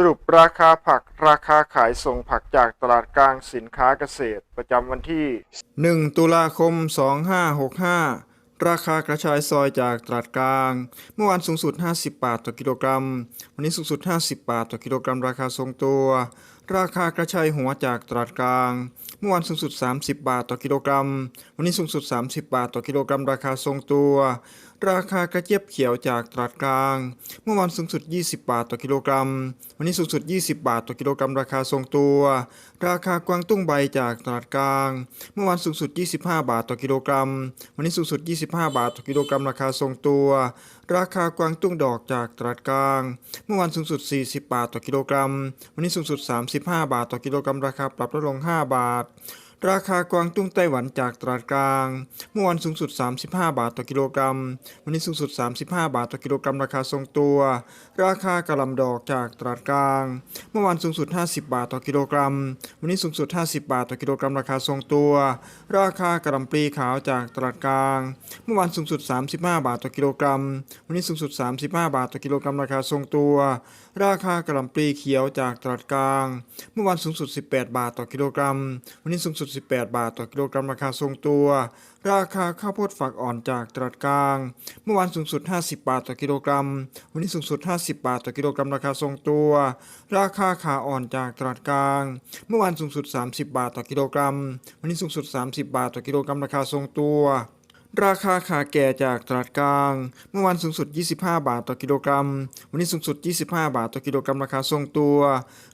สรุปราคาผักราคาขายส่งผักจากตลาดกลางสินค้าเกษตรประจำวันที่ 1 ตุลาคม 2565 ราคากระชายซอยจากตลาดกลาง เมื่อวานสูงสุด 50 บาทต่อกิโลกรัม วันนี้สูงสุด 50 บาทต่อกิโลกรัม ราคาทรงตัว ราคากระชายหัวจากตลาดกลาง เมื่อวานสูงสุด 30 บาทต่อกิโลกรัม วันนี้สูงสุด 30 บาทต่อกิโลกรัม ราคาทรงตัว ราคากระเจี๊ยบเขียวจากตลาดกลาง เมื่อวานสูงสุด 20 บาทต่อกิโลกรัม วันนี้สูงสุด 20 บาทต่อกิโลกรัม ราคาทรงตัว ราคากวางตุ้งใบจากตลาดกลาง เมื่อวานสูงสุด 25 บาทต่อกิโลกรัม วันนี้สูงสุด 25 บาทต่อกิโลกรัม ราคาทรงตัว ราคากวางตุ้งดอกจากตลาดกลาง เมื่อวานสูงสุด 40 บาทต่อกิโลกรัม วันนี้สูงสุด 35 บาทต่อกิโลกรัม ราคาปรับลดลง 5 บาท ราคากวางตุ้งไต้หวันจากตลาดกลาง เมื่อวันสูงสุด 35 บาทต่อกิโลกรัม วันนี้สูงสุด 35 บาทต่อกิโลกรัมราคาทรงตัว ราคากระลำดอกจากตลาดกลาง เมื่อวานสูงสุด 50 บาทต่อกิโลกรัม วันนี้สูงสุด 50 บาทต่อกิโลกรัมราคาทรงตัว ราคากระลำปลีขาวจากตลาดกลาง เมื่อวานสูงสุด 35 บาทต่อกิโลกรัม วันนี้สูงสุด 35 บาทต่อกิโลกรัมราคาทรงตัว ราคากระลำปลีเขียวจากตลาดกลาง เมื่อวานสูงสุด 18 บาทต่อกิโลกรัม วันนี้สูงสุด18 บาทต่อกิโลกรัมราคาทรงตัว ราคาข้าวโพดฝักอ่อนจากตลาดกลาง เมื่อวานสูงสุด 50 บาทต่อกิโลกรัม วันนี้สูงสุด 50 บาทต่อกิโลกรัมราคาทรงตัว ราคาขาอ่อนจากตลาดกลาง เมื่อวานสูงสุด 30 บาทต่อกิโลกรัม วันนี้สูงสุด 30 บาทต่อกิโลกรัมราคาทรงตัว ราคาขาแก่จากตลาดกลาง เมื่อวานสูงสุด 25 บาทต่อกิโลกรัม วันนี้สูงสุด 25 บาทต่อกิโลกรัมราคาทรงตัว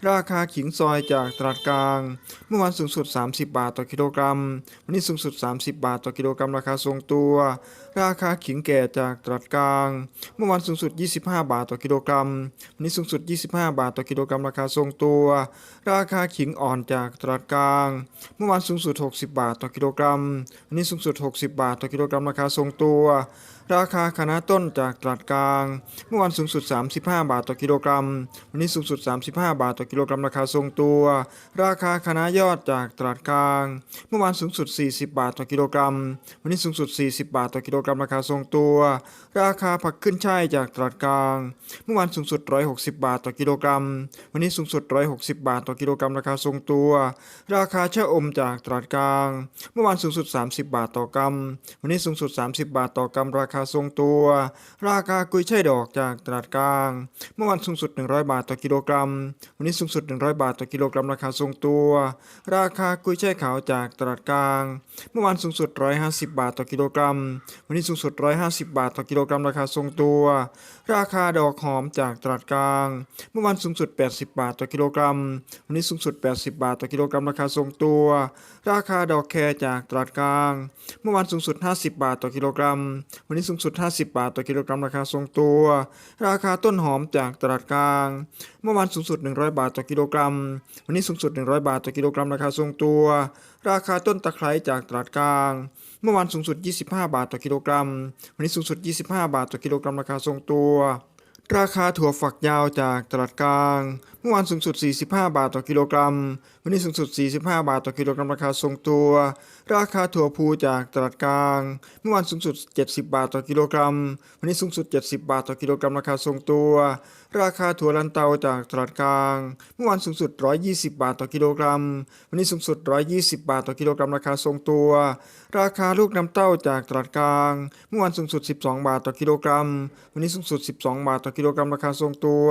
ราคาขิงซอยจากตลาดกลาง เมื่อวานสูงสุด 30 บาทต่อกิโลกรัม วันนี้สูงสุด 30 บาทต่อกิโลกรัมราคาทรงตัว ราคาขิงแก่จากตลาดกลาง เมื่อวานสูงสุด 25 บาทต่อกิโลกรัมวันนี้สูงสุด 25 บาทต่อกิโลกรัมราคาทรงตัว ราคาขิงอ่อนจากตลาดกลาง เมื่อวานสูงสุด 60 บาทต่อกิโลกรัมวันนี้สูงสุด 60 บาทต่อกิโลกรัมราคาทรงตัว ราคาคณะต้นจากตลาดกลาง เมื่อวันสูงสุด 35 บาทต่อกิโลกรัม วันนี้สูงสุด 35 บาทต่อกิโลกรัมราคาทรงตัว ราคาคณะยอดจากตลาดกลาง เมื่อวานสูงสุด 40 บาทต่อกิโลกรัม วันนี้สูงสุด 40 บาทต่อกิโลกรัมราคาทรงตัว ราคาผักขึ้นช่ายจากตลาดกลาง เมื่อวานสูงสุด 160 บาทต่อกิโลกรัม วันนี้สูงสุด 160 บาทต่อกิโลกรัมราคาทรงตัว ราคาชะอมจากตลาดกลาง เมื่อวานสูงสุด 30 บาทต่อกรัม วันนี้สูงสุด 30 บาทต่อกรัมราคาคาทรงตัว ราคากุยช่ายดอกจากตลาดกลาง เมื่อวันสูงสุด 100 บาทต่อกิโลกรัม วันนี้สูงสุด 100 บาทต่อกิโลกรัมราคาทรงตัว ราคากุยช่ายขาวจากตลาดกลาง เมื่อวันสูงสุด 150 บาทต่อกิโลกรัม วันนี้สูงสุด 150 บาทต่อกิโลกรัมราคาทรงตัว ราคาดอกหอมจากตลาดกลาง เมื่อวันสูงสุด 80 บาทต่อกิโลกรัม วันนี้สูงสุด 80 บาทต่อกิโลกรัมราคาทรงตัว ราคาดอกแครจากตลาดกลาง เมื่อวันสูงสุด 50 บาทต่อกิโลกรัม วันนี้สูงสุด 50 บาทต่อกิโลกรัมราคาทรงตัว ราคาต้นหอมจากตลาดกลาง เมื่อวันสูงสุด 100 บาทต่อกิโลกรัม วันนี้สูงสุด 100 บาทต่อกิโลกรัมราคาทรงตัว ราคาต้นตะไคร้จากตลาดกลาง เมื่อวันสูงสุด 25 บาทต่อกิโลกรัม วันนี้สูงสุด 25 บาทต่อกิโลกรัมราคาทรงตัวราคาถั่วฝักยาวจากตลาดกลาง เมื่อวานสูงสุด 45 บาทต่อกิโลกรัม วันนี้สูงสุด 45 บาทต่อกิโลกรัมราคาทรงตัวราคาถั่วพูจากตลาดกลาง เมื่อวานสูงสุด 70 บาทต่อกิโลกรัม วันนี้สูงสุด 70 บาทต่อกิโลกรัมราคาทรงตัว ราคาถั่วลันเตาจากตลาดกลาง เมื่อวานสูงสุด 120 บาทต่อกิโลกรัม วันนี้สูงสุด 120 บาทต่อกิโลกรัมราคาทรงตัว ราคาลูกน้ำเต้าจากตลาดกลาง เมื่อวานสูงสุด 12 บาทต่อกิโลกรัม วันนี้สูงสุด 12 บาทต่อกิโลกรัมราคาทรงตัว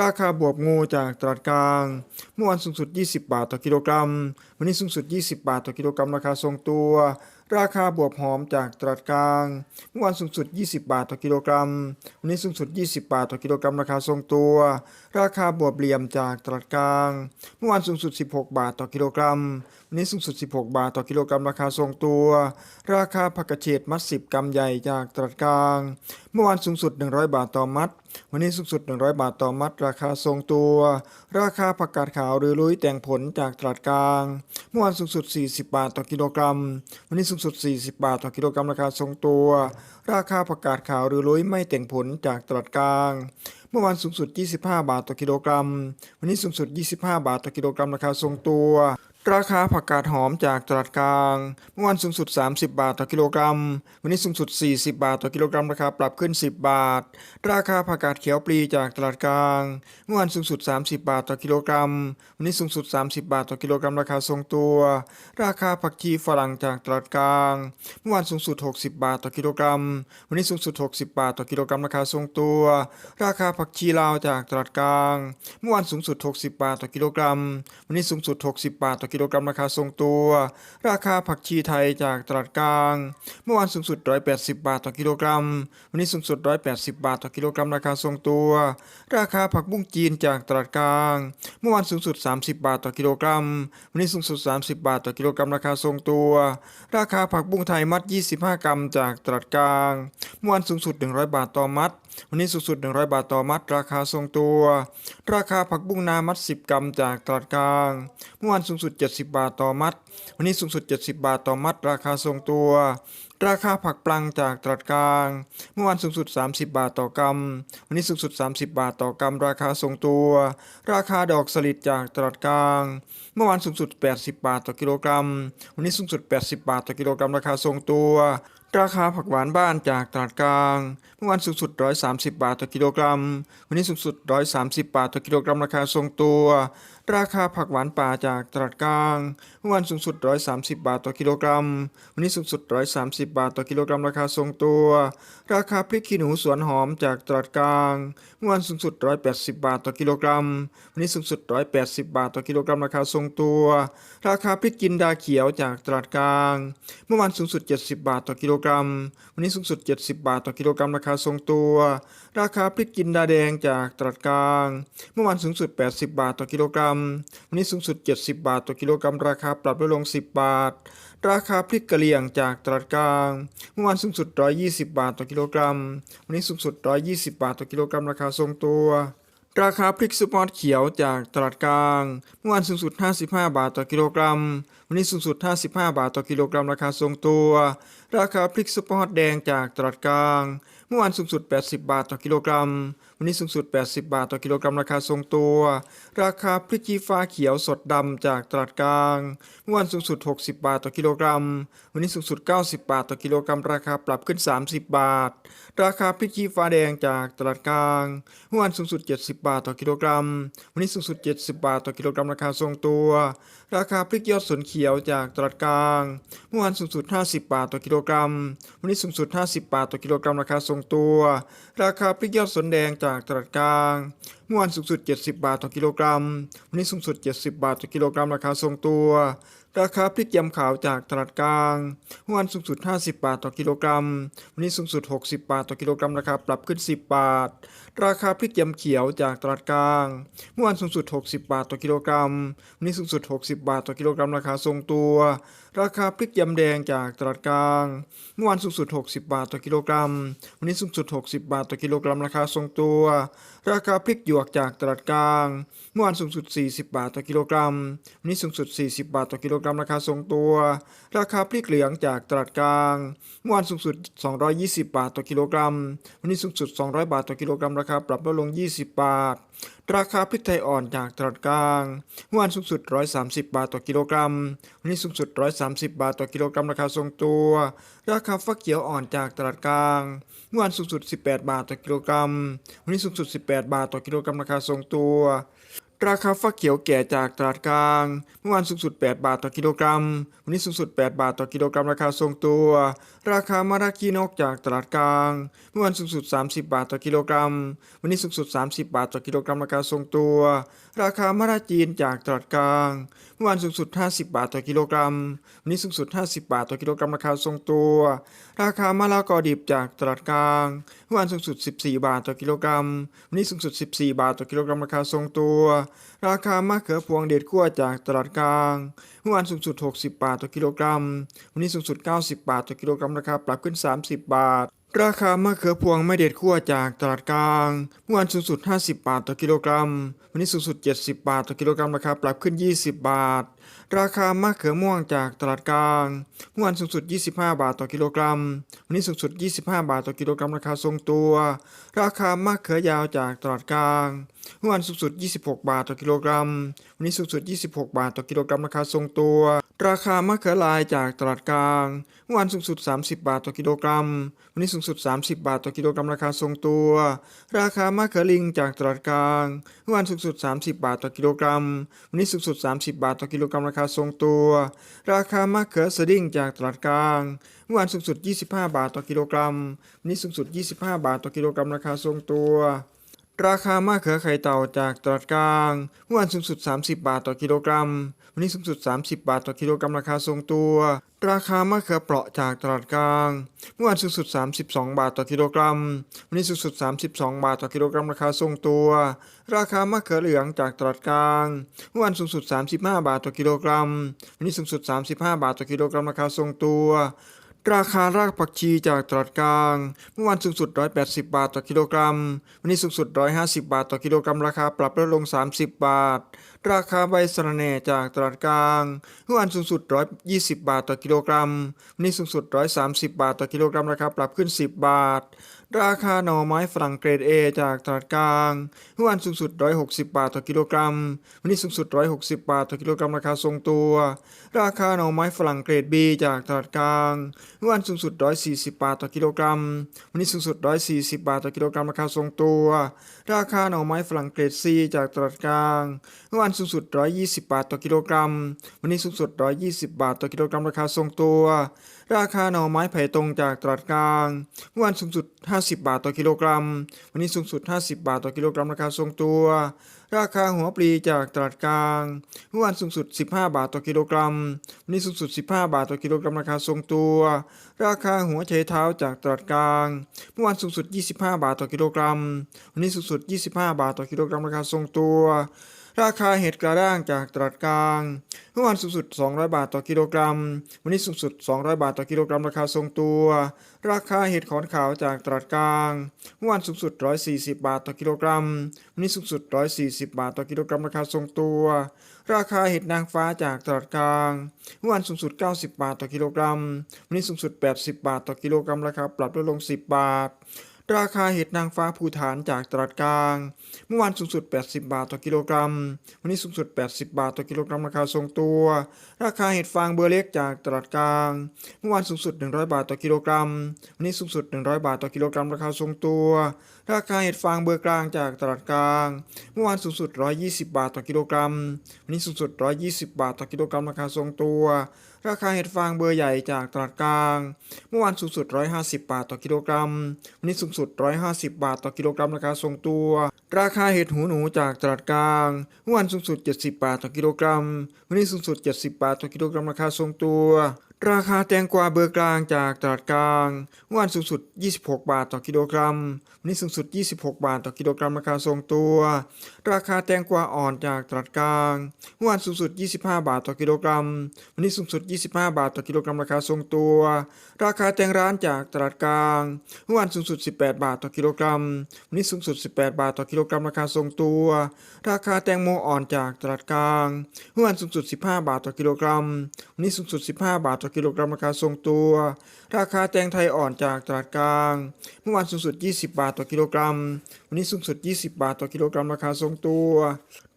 ราคาบวบงูจากตลาดกลาง เมื่อวานสูงสุด 20 บาทต่อกิโลกรัม วันนี้สูงสุด 20 บาทต่อกิโลกรัมราคาทรงตัว ราคาบวบหอมจากตลาดกลาง เมื่อวานสูงสุด 20 บาทต่อกิโลกรัม วันนี้สูงสุด 20 บาทต่อกิโลกรัมราคาทรงตัว ราคาบวบเหลี่ยมจากตลาดกลาง เมื่อวานสูงสุด 16 บาทต่อกิโลกรัม วันนี้สูงสุด 16 บาทต่อกิโลกรัมราคาทรงตัว ราคาผักกระเฉดมัด 10 กรัมใหญ่จากตลาดกลาง เมื่อวานสูงสุด 100 บาทต่อมัด วันนี้สูงสุด 100 บาทต่อมัด ราคาทรงตัว ราคาผักกาดขาวหรือลุยแต่งผลจากตลาดกลาง เมื่อวานสูงสุด 40 บาทต่อกิโลกรัม วันนี้สูงสุด 40 บาทต่อกิโลกรัมราคาทรงตัว ราคาผักกาดขาวหรือลุยไม่แต่งผลจากตลาดกลาง เมื่อวานสูงสุด 25 บาทต่อกิโลกรัม วันนี้สูงสุด 25 บาทต่อกิโลกรัมราคาทรงตัว ราคาผักกาดหอมจากตลาดกลาง เมื่อวันสูงสุด 30 บาทต่อกิโลกรัม วันนี้สูงสุด 40 บาทต่อกิโลกรัมราคาปรับขึ้น 10 บาท ราคาผักกาดเขียวปลีจากตลาดกลาง เมื่อวันสูงสุด 30 บาทต่อกิโลกรัม วันนี้สูงสุด 30 บาทต่อกิโลกรัมราคาทรงตัว ราคาผักชีฝรั่งจากตลาดกลาง เมื่อวันสูงสุด 60 บาทต่อกิโลกรัม วันนี้สูงสุด 60 บาทต่อกิโลกรัมราคาทรงตัว ราคาผักชีลาวจากตลาดกลาง เมื่อวันสูงสุด 60 บาทต่อกิโลกรัม วันนี้สูงสุด 60 บาทต่อกิโลกรัมราคาทรงตัว ราคาผักชีไทยจากตลาดกลาง เมื่อวานสูงสุด 180 บาทต่อกิโลกรัม วันนี้สูงสุด 180 บาทต่อกิโลกรัมราคาทรงตัว ราคาผักบุ้งจีนจากตลาดกลาง เมื่อวานสูงสุด 30 บาทต่อกิโลกรัม วันนี้สูงสุด 30 บาทต่อกิโลกรัมราคาทรงตัว ราคาผักบุ้งไทยมัด 25 กรัมจากตลาดกลาง เมื่อวานสูงสุด 100 บาทต่อมัด วันนี้สูงสุด 100 บาทต่อมัด ราคาทรงตัว ราคาผักบุ้งนามัด 10 กรัมจากตลาดกลาง เมื่อวานสูงสุด 70 บาทต่อมัด วันนี้สูงสุด 70 บาทต่อมัด ราคาทรงตัว ราคาผักปลังจากตลาดกลาง เมื่อวานสูงสุด 30 บาทต่อกรัม วันนี้สูงสุด 30 บาทต่อกรัม ราคาทรงตัว ราคาดอกสลิดจากตลาดกลาง เมื่อวานสูงสุด 80 บาทต่อกิโลกรัม วันนี้สูงสุด 80 บาทต่อกิโลกรัม ราคาทรงตัว ราคาผักหวานบ้านจากตลาดกลาง เมื่อวันสูงสุด 130 บาทต่อกิโลกรัม วันนี้สูงสุด 130 บาทต่อกิโลกรัมราคาทรงตัวราคาผักหวานป่าจากตลาดกลางเมื่อวานสูงสุด 130 บาทต่อกิโลกรัม วันนี้สูงสุด 130 บาทต่อกิโลกรัมราคาทรงตัว ราคาพริกขี้หนูสวนหอมจากตลาดกลางเมื่อวานสูงสุด 180 บาทต่อกิโลกรัม วันนี้สูงสุด 180 บาทต่อกิโลกรัมราคาทรงตัว ราคาพริกจินดาเขียวจากตลาดกลาง เมื่อวานสูงสุด 70 บาทต่อกิโลกรัม วันนี้สูงสุด 70 บาทต่อกิโลกรัมราคาทรงตัว ราคาพริกจินดาแดงจากตลาดกลาง เมื่อวานสูงสุด 80 บาทต่อกิโลกรัม วันนี้สูงสุด 70 บาทต่อกิโลกรัม ราคาปรับลดลง 10 บาท ราคาพริกกะเหรี่ยงจากตลาดกลาง เมื่อวานสูงสุด 120 บาทต่อกิโลกรัม วันนี้สูงสุด 120 บาทต่อกิโลกรัม ราคาทรงตัวราคาพริกสปอร์ตเขียวจากตลาดกลาง เมื่อวานสูงสุด 55 บาทต่อกิโลกรัม วันนี้สูงสุด 55 บาทต่อกิโลกรัม ราคาทรงตัว ราคาพริกสปอร์ตแดงจากตลาดกลาง มื่อวานสูงสุด 80 บาทต่อกิโลกรัม วันนี้สูงสุด 80 บาทต่อกิโลกรัมราคาทรงตัว ราคาพริกชี้ฟ้าเขียวสดดำจากตลาดกลาง เมื่อวานสูงสุด 60 บาทต่อกิโลกรัม วันนี้สูงสุด 90 บาทต่อกิโลกรัมราคาปรับขึ้น 30 บาท ราคาพริกชี้ฟ้าแดงจากตลาดกลาง เมื่อวานสูงสุด 70 บาทต่อกิโลกรัม วันนี้สูงสุด 70 บาทต่อกิโลกรัมราคาทรงตัว ราคาพริกยอดสนเขียวจากตลาดกลาง เมื่อวานสูงสุด 50 บาทต่อกิโลกรัม วันนี้สูงสุด 50 บาทต่อกิโลกรัมราคาทรงตัว ราคาพริกยอดสนแดงจากตลาดกลาง เมื่อวานสูงสุด 70 บาทต่อกิโลกรัม วันนี้สูงสุด 70 บาทต่อกิโลกรัมราคาทรงตัว ราคาพริกยำขาวจากตลาดกลางเมื่อวานสูงสุด 50 บาทต่อกิโลกรัม วันนี้สูงสุด 60 บาทต่อกิโลกรัม ราคาปรับขึ้น 10 บาท ราคาพริกยำเขียวจากตลาดกลางเมื่อวานสูงสุด 60 บาทต่อกิโลกรัม วันนี้สูงสุด 60 บาทต่อกิโลกรัม ราคาทรงตัว ราคาพริกยำแดงจากตลาดกลาง เมื่อวานสูงสุด 60 บาทต่อกิโลกรัม วันนี้สูงสุด 60 บาทต่อกิโลกรัม ราคาทรงตัว ราคาพริกหยวกจากตลาดกลาง เมื่อวานสูงสุด 40 บาทต่อกิโลกรัม วันนี้สูงสุด 40 บาทต่อกิโลกรัมราคาทรงตัว ราคาพริกเหลืองจากตลาดกลาง เมื่อวานสูงสุด 220 บาทต่อกิโลกรัม วันนี้สูงสุด 200 บาทต่อกิโลกรัม ราคาปรับลดลง 20 บาท ราคาพริกไทยอ่อนจากตลาดกลาง เมื่อวานสูงสุด 130 บาทต่อกิโลกรัม วันนี้สูงสุด 130 บาทต่อกิโลกรัม ราคาทรงตัว ราคาฟักเขียวอ่อนจากตลาดกลาง เมื่อวานสูงสุด 18 บาทต่อกิโลกรัม วันนี้สูงสุด 18 บาทต่อกิโลกรัม ราคาทรงตัว ราคาฟักเขียวแก่จากตลาดกลาง เมื่อวานสูงสุด 8 บาทต่อกิโลกรัม วันนี้สูงสุด 8 บาทต่อกิโลกรัมราคาทรงตัว ราคามารากีนกจากตลาดกลาง เมื่อวานสูงสุด 30 บาทต่อกิโลกรัม วันนี้สูงสุด 30 บาทต่อกิโลกรัมราคาทรงตัว ราคามาราจีนจากตลาดกลาง อวานสูงสุด 50 บาทต่อกิโลกรัม วันนี้สูงสุด 50 บาทต่อกิโลกรัมราคาทรงตัว ราคามะละกอดิบจากตลาดกลางเมื่อวานสูงสุด 14 บาทต่อกิโลกรัม วันนี้สูงสุด 14 บาทต่อกิโลกรัมราคาทรงตัว ราคามะเขือพวงเด็ดขั้วจากตลาดกลางเมื่อวานสูงสุด 60 บาทต่อกิโลกรัม วันนี้สูงสุด 90 บาทต่อกิโลกรัมราคาปรับขึ้น 30 บาท ราคามะเขือพวงไม่เด็ดขั้วจากตลาดกลาง เมื่อวานสูงสุด 50 บาทต่อกิโลกรัม วันนี้สูงสุด 70 บาทต่อกิโลกรัมราคาปรับขึ้น 20 บาท ราคามะเขือม่วงจากตลาดกลาง เมื่อวานสูงสุด 25 บาทต่อกิโลกรัม วันนี้สูงสุด 25 บาทต่อกิโลกรัมราคาทรงตัว ราคามะเขือยาวจากตลาดกลาง เมื่อวานสูงสุด 26 บาทต่อกิโลกรัม วันนี้สูงสุด 26 บาทต่อกิโลกรัมราคาทรงตัว ราคามะเขือลายจากตลาดกลางเมื่อวานสูงสุด 30 บาทต่อกิโลกรัม วันนี้สูงสุด 30 บาทต่อกิโลกรัมราคาทรงตัว ราคามะเขือลิงจากตลาดกลางเมื่อวานสูงสุด 30 บาทต่อกิโลกรัม วันนี้สูงสุด 30 บาทต่อกิโลกรัมราคาทรงตัว ราคามะเขือสดิ้งจากตลาดกลางเมื่อวานสูงสุด 25 บาทต่อกิโลกรัม วันนี้สูงสุด 25 บาทต่อกิโลกรัมราคาทรงตัว ราคามะเขือไข่เต่าจากตลาดกลางเมื่อวานสูงสุด 30 บาทต่อกิโลกรัม วันนี้สูงสุด 30 บาทต่อกิโลกรัมราคาทรงตัว ราคามะเขือเปราะจากตลาดกลาง เมื่อวานสูงสุด 32 บาทต่อกิโลกรัม วันนี้สูงสุด 32 บาทต่อกิโลกรัมราคาทรงตัว ราคามะเขือเหลืองจากตลาดกลาง เมื่อวานสูงสุด 35 บาทต่อกิโลกรัม วันนี้สูงสุด 35 บาทต่อกิโลกรัมราคาทรงตัว ราคารากผักชีจากตลาดกลาง เมื่อวานสูงสุด 180 บาทต่อกิโลกรัม วันนี้สูงสุด 150 บาทต่อกิโลกรัม ราคาปรับลดลง 30 บาท ราคาใบสะระแหน่จากตลาดกลางเมื่อวานสูงสุด 120 บาทต่อกิโลกรัมวันนี้สูงสุด 130 บาทต่อกิโลกรัมราคาปรับขึ้น 10 บาท ราคาหน่อไม้ฝรั่งเกรด A จากตลาดกลางเมื่อวานสูงสุด 160 บาทต่อกิโลกรัมวันนี้สูงสุด 160 บาทต่อกิโลกรัมราคาทรงตัว ราคาหน่อไม้ฝรั่งเกรด B จากตลาดกลางเมื่อวานสูงสุด 140 บาทต่อกิโลกรัมวันนี้สูงสุด 140 บาทต่อกิโลกรัมราคาทรงตัว ราคาหน่อไม้ฝรั่งเกรด C จากตลาดกลางเมื่อวานสูงสุด 120 บาทต่อกิโลกรัม วันนี้สูงสุด 120 บาทต่อกิโลกรัมราคาทรงตัว ราคาหน่อไม้ไผ่ตรงจากตลาดกลางเมื่อวานสูงสุด 50 บาทต่อกิโลกรัม วันนี้สูงสุด 50 บาทต่อกิโลกรัมราคาทรงตัว ราคาหัวปลีจากตลาดกลางเมื่อวานสูงสุด 15 บาทต่อกิโลกรัม วันนี้สูงสุด 15 บาทต่อกิโลกรัมราคาทรงตัว ราคาหัวไชเท้าจากตลาดกลางเมื่อวานสูงสุด 25 บาทต่อกิโลกรัม วันนี้สูงสุด 25 บาทต่อกิโลกรัมราคาทรงตัว ราคาเห็ดกระด้างจากตลาดกลางเมื่อวานสูงสุด 200 บาทต่อกิโลกรัม วันนี้สูงสุด 200 บาทต่อกิโลกรัมราคาทรงตัว ราคาเห็ดขอนขาวจากตลาดกลางเมื่อวานสูงสุด 140 บาทต่อกิโลกรัม วันนี้สูงสุด 140 บาทต่อกิโลกรัมราคาทรงตัว ราคาเห็ดนางฟ้าจากตลาดกลางเมื่อวานสูงสุด 90 บาทต่อกิโลกรัม วันนี้สูงสุด 80 บาทต่อกิโลกรัมราคาปรับลดลง 10 บาท ราคาเห็ดนางฟ้าภูฐานจากตลาดกลาง เมื่อวานสูงสุด 80 บาทต่อกิโลกรัม วันนี้สูงสุด 80 บาทต่อกิโลกรัมราคาทรงตัว ราคาเห็ดฟางเบอร์เล็กจากตลาดกลาง เมื่อวานสูงสุด 100 บาทต่อกิโลกรัม วันนี้สูงสุด 100 บาทต่อกิโลกรัมราคาทรงตัว ราคาเห็ดฟางเบอร์กลางจากตลาดกลาง เมื่อวานสูงสุด 120 บาทต่อกิโลกรัม วันนี้สูงสุด 120 บาทต่อกิโลกรัมราคาทรงตัว ราคาเห็ดฟางเบอร์ใหญ่จากตลาดกลาง เมื่อวานสูงสุด 150 บาทต่อกิโลกรัม วันนี้สูงสุด 150 บาทต่อกิโลกรัมราคาทรงตัว ราคาเห็ดหูหนูจากตลาดกลาง เมื่อวานสูงสุด 70 บาทต่อกิโลกรัม วันนี้สูงสุด 70 บาทต่อกิโลกรัมราคาทรงตัว ราคาแตงกวาเบอร์กลางจากตลาดกลางเมื่อวานสูงสุด 26 บาทต่อกิโลกรัม วันนี้สูงสุด 26 บาทต่อกิโลกรัมราคาทรงตัว ราคาแตงกวาอ่อนจากตลาดกลางเมื่อวานสูงสุด 25 บาทต่อกิโลกรัม วันนี้สูงสุด 25 บาทต่อกิโลกรัมราคาทรงตัว ราคาแตงร้านจากตลาดกลางเมื่อวานสูงสุด 18 บาทต่อกิโลกรัม วันนี้สูงสุด 18 บาทต่อกิโลกรัมราคาทรงตัว ราคาแตงโมอ่อนจากตลาดกลางเมื่อวานสูงสุด 15 บาทต่อกิโลกรัม วันนี้สูงสุด 15 บาทต่อกิโลกรัมราคาทรงตัว ราคาแตงไทยอ่อนจากตลาดกลาง เมื่อวานสูงสุด 20 บาทต่อกิโลกรัม วันนี้สูงสุด 20 บาทต่อกิโลกรัมราคาทรงตัว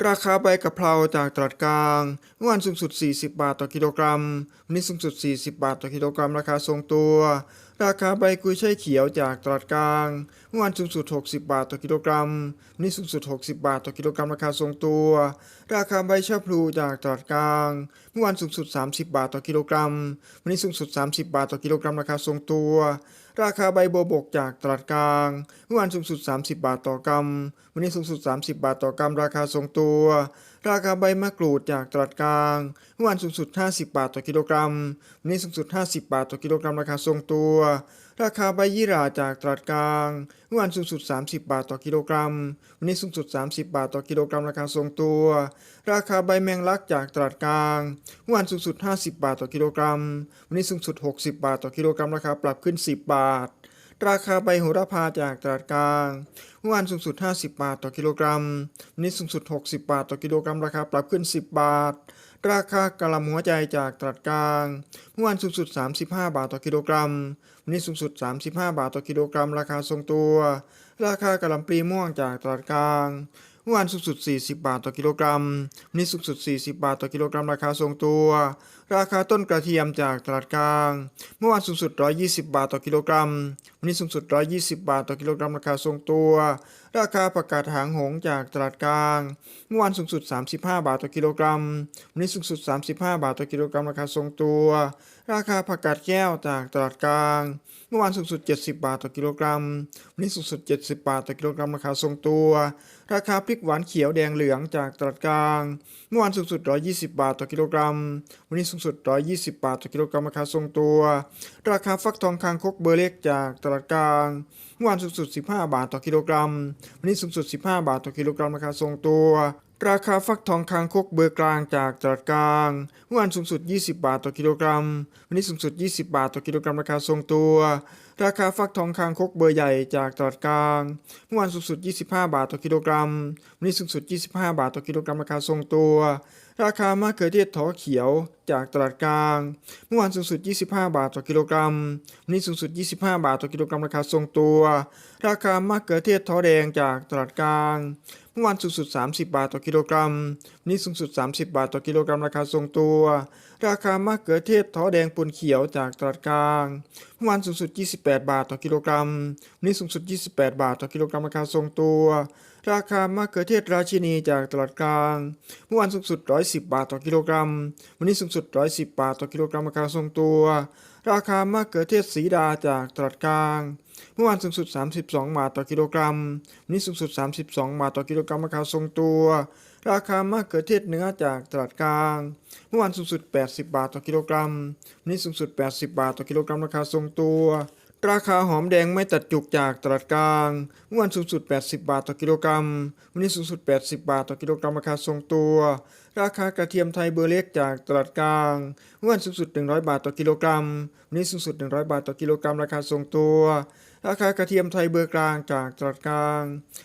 ราคาใบกะเพราจากตลาดกลางเมื่อวานสูงสุด 40 บาทต่อกิโลกรัม วันนี้สูงสุด 40 บาทต่อกิโลกรัม ราคาทรงตัว ราคาใบกุยช่ายเขียวจากตลาดกลางเมื่อวานสูงสุด 60 บาทต่อกิโลกรัม วันนี้สูงสุด 60 บาทต่อกิโลกรัม ราคาทรงตัว ราคาใบชะพลูจากตลาดกลางเมื่อวานสูงสุด 30 บาทต่อกิโลกรัม วันนี้สูงสุด 30 บาทต่อกิโลกรัม ราคาทรงตัว ราคาใบบัวบกจากตลาดกลาง เมื่อวานสูงสุด 30 บาทต่อกรัม วันนี้สูงสุด 30 บาทต่อกรัม ราคาทรงตัว ราคาใบมะกรูดจากตลาดกลาง เมื่อวานสูงสุด 50 บาทต่อกิโลกรัม วันนี้สูงสุด 50 บาทต่อกิโลกรัม ราคาทรงตัว ราคาใบยี่หร่าจากตลาดกลางเมื่อวานสูงสุด 30 บาทต่อกิโลกรัม วันนี้สูงสุด 30 บาทต่อกิโลกรัมราคาทรงตัว ราคาใบแมงลักจากตลาดกลางเมื่อวานสูงสุด 50 บาทต่อกิโลกรัม วันนี้สูงสุด 60 บาทต่อกิโลกรัมราคาปรับขึ้น 10 บาทราคาใบโหระพาจากตลาดกลางเมื่อวานสูงสุด 50 บาทต่อกิโลกรัม วันนี้สูงสุด 60 บาทต่อกิโลกรัม ราคาปรับขึ้น 10 บาท ราคากะหล่ำหัวใจจากตลาดกลางเมื่อวานสูงสุด 35 บาทต่อกิโลกรัม วันนี้สูงสุด 35 บาทต่อกิโลกรัม ราคาทรงตัว ราคากระลำปลีม่วงจากตลาดกลางเมื่อวานสูงสุด 40 บาทต่อกิโลกรัมวันนี้สูงสุด 40 บาทต่อกิโลกรัม ราคาทรงตัว ราคาต้นกระเทียมจากตลาดกลาง เมื่อวานสูงสุด 120 บาทต่อกิโลกรัม วันนี้สูงสุด 120 บาทต่อกิโลกรัมราคาทรงตัว ราคาผักกาดหางหงส์จากตลาดกลาง เมื่อวานสูงสุด 35 บาทต่อกิโลกรัม วันนี้สูงสุด 35 บาทต่อกิโลกรัมราคาทรงตัว ราคาผักกาดแก้วจากตลาดกลาง เมื่อวานสูงสุด 70 บาทต่อกิโลกรัม วันนี้สูงสุด 70 บาทต่อกิโลกรัมราคาทรงตัว ราคาพริกหวานเขียวแดงเหลืองจากตลาดกลาง เมื่อวานสูงสุด 120 บาทต่อกิโลกรัม วันนี้สูงสุด 120 บาทต่อกิโลกรัมราคาทรงตัว ราคาฟักทองคางคกเบอร์เล็กจากตลาดกลางเมื่อวานสูงสุด 15 บาทต่อกิโลกรัม วันนี้สูงสุด 15 บาทต่อกิโลกรัมราคาทรงตัว ราคาฟักทองคางคกเบอร์กลางจากตลาดกลาง เมื่อวานสูงสุด 20 บาทต่อกิโลกรัม วันนี้สูงสุด 20 บาทต่อกิโลกรัมราคาทรงตัว ราคาฟักทองคางคกเบอร์ใหญ่จากตลาดกลาง เมื่อวานสูงสุด 25 บาทต่อกิโลกรัม วันนี้สูงสุด 25 บาทต่อกิโลกรัมราคาทรงตัว ราคามะเขือเทศถอเขียวจากตลาดกลาง เมื่อวานสูงสุด 25 บาทต่อกิโลกรัม วันนี้สูงสุด 25 บาทต่อกิโลกรัมราคาทรงตัว ราคามะเขือเทศท้อแดงจากตลาดกลาง เมื่อวานสูงสุด 30 บาทต่อกิโลกรัม วันนี้สูงสุด 30 บาทต่อกิโลกรัมราคาทรงตัว ราคามะเขือเทศท้อแดงปนเขียวจากตลาดกลาง เมื่อวานสูงสุด 28 บาทต่อกิโลกรัม วันนี้สูงสุด 28 บาทต่อกิโลกรัมราคาทรงตัว ราคามะเขือเทศราชินีจากตลาดกลาง เมื่อวานสูงสุด 110 บาทต่อกิโลกรัม วันนี้สูงสุด 110 บาทต่อกิโลกรัมราคาทรงตัว ราคามะเขือเทศสีดาจากตลาดกลาง เมื่อวานสูงสุด 32 บาทต่อกิโลกรัม วันนี้สูงสุด 32 บาทต่อกิโลกรัมราคาทรงตัว ราคามะเขือเทศเนื้อจากตลาดกลาง เมื่อวานสูงสุด 80 บาทต่อกิโลกรัม วันนี้สูงสุด 80 บาทต่อกิโลกรัมราคาทรงตัว ราคาหอมแดงไม่ตัดจุกจากตลาดกลาง เมื่อวานสูงสุด 80 บาทต่อกิโลกรัม วันนี้สูงสุด 80 บาทต่อกิโลกรัมราคาทรงตัว ราคากระเทียมไทยเบอร์เล็กจากตลาดกลาง เมื่อวานสูงสุด 100 บาทต่อกิโลกรัม วันนี้สูงสุด 100 บาทต่อกิโลกรัมราคาทรงตัว ราคากระเทียมไทยเบอร์กลางจากตลาดกลาง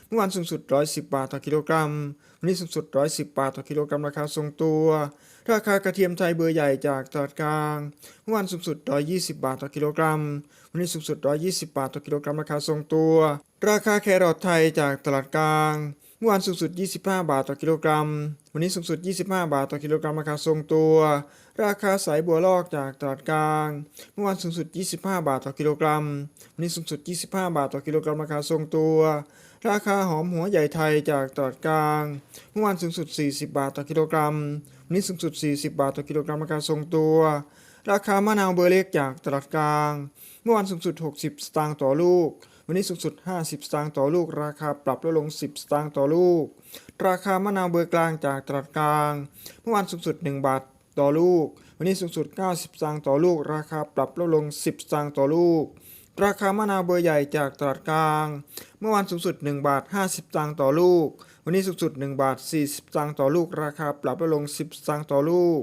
เมื่อวานสูงสุด 110 บาทต่อกิโลกรัม วันนี้สูงสุด 110 บาทต่อกิโลกรัมราคาทรงตัว ราคากระเทียมไทยเบอร์ใหญ่จากตลาดกลาง เมื่อวานสูงสุด 120 บาทต่อกิโลกรัม วันนี้สูงสุด 120 บาทต่อกิโลกรัมราคาทรงตัว ราคาแครอทไทยจากตลาดกลาง เมื่อวานสูงสุด 25 บาทต่อกิโลกรัม วันนี้สูงสุด 25 บาทต่อกิโลกรัมราคาทรงตัว ราคาสายบัวลอกจากตลาดกลาง เมื่อวานสูงสุด 25 บาทต่อกิโลกรัม วันนี้สูงสุด 25 บาทต่อกิโลกรัมราคาทรงตัว ราคาหอมหัวใหญ่ไทยจากตลาดกลาง เมื่อวานสูงสุด 40 บาทต่อกิโลกรัม วันนี้สูงสุด 40 บาทต่อกิโลกรัมราคาทรงตัว ราคามะนาวเบอร์เล็กจากตลาดกลาง เมื่อวานสูงสุด 60 สตางค์ต่อลูก วันนี้สูงสุด 50 สตางค์ต่อลูก ราคาปรับลดลง 10 สตางค์ต่อลูก ราคามะนาวเบอร์กลางจากตลาดกลาง เมื่อวานสูงสุด 1 บาทต่อลูก วันนี้สูงสุด 90 สตางค์ต่อลูก ราคาปรับลดลง 10 สตางค์ต่อลูก ราคามะนาวเบอร์ใหญ่จากตลาดกลาง เมื่อวานสูงสุด 1 บาท 50สตางค์ต่อลูก วันนี้สูงสุด 1 บาท 40สตางค์ต่อลูก ราคาปรับลดลง 10สตางค์ต่อลูก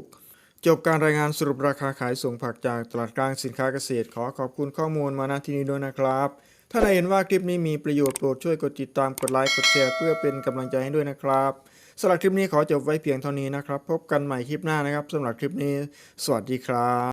จบการรายงานสรุปราคาขายส่งผักจากตลาดกลางสินค้าเกษตร ขอขอบคุณข้อมูลมาณที่นี้ด้วยนะครับ ถ้าใครเห็นว่าคลิปนี้มีประโยชน์โปรดช่วยกดติดตามกดไลค์กดแชร์เพื่อเป็นกำลังใจให้ด้วยนะครับสำหรับคลิปนี้ขอจบไว้เพียงเท่านี้นะครับ พบกันใหม่คลิปหน้านะครับสำหรับคลิปนี้ สวัสดีครับ